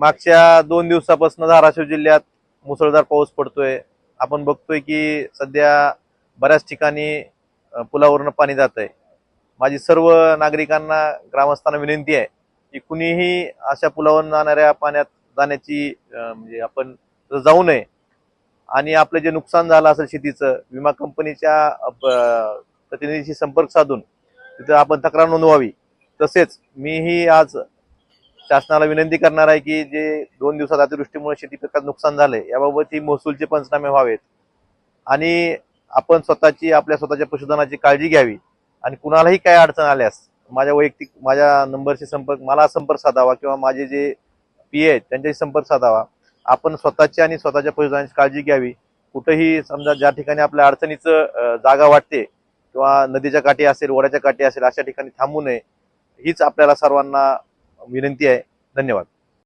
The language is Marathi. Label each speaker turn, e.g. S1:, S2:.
S1: मागच्या दोन दिवसापासून धाराशिव जिल्ह्यात मुसळधार पाऊस पडतोय. आपण बघतोय की सध्या बऱ्याच ठिकाणी पुलावरून पुलावरनं पाणी जात आहे माझी सर्व नागरिकांना ग्रामस्थांना विनंती आहे की कुणीही अशा पुलावरून जाणाऱ्या पाण्यात जाण्याची म्हणजे आपण जाऊ नये. आणि आपलं जे नुकसान झालं असेल शेतीचं विमा कंपनीच्या प्रतिनिधीशी संपर्क साधून तिथं आपण तक्रार नोंदवावी. तसेच मीही आज शासनाला विनंती करणार आहे की जे दोन दिवसात अतिवृष्टीमुळे शेती पिकात नुकसान झालंय याबाबत ही महसूलचे पंचनामे व्हावेत. आणि आपण स्वतःची आपल्या स्वतःच्या पशुधनाची काळजी घ्यावी. आणि कुणालाही काय अडचण आल्यास माझ्या वैयक्तिक माझ्या नंबरशी संपर्क मला संपर्क साधावा किंवा माझे जे पी आहेत त्यांच्याशी संपर्क साधावा. आपण स्वतःची आणि स्वतःच्या पशुधनाची काळजी घ्यावी. कुठेही समजा ज्या ठिकाणी आपल्या अडचणीचं जागा वाटते किंवा नदीच्या काठी असेल ओढ्याच्या काठी असेल अशा ठिकाणी थांबू नये. हीच आपल्याला सर्वांना विनंती आहे. धन्यवाद.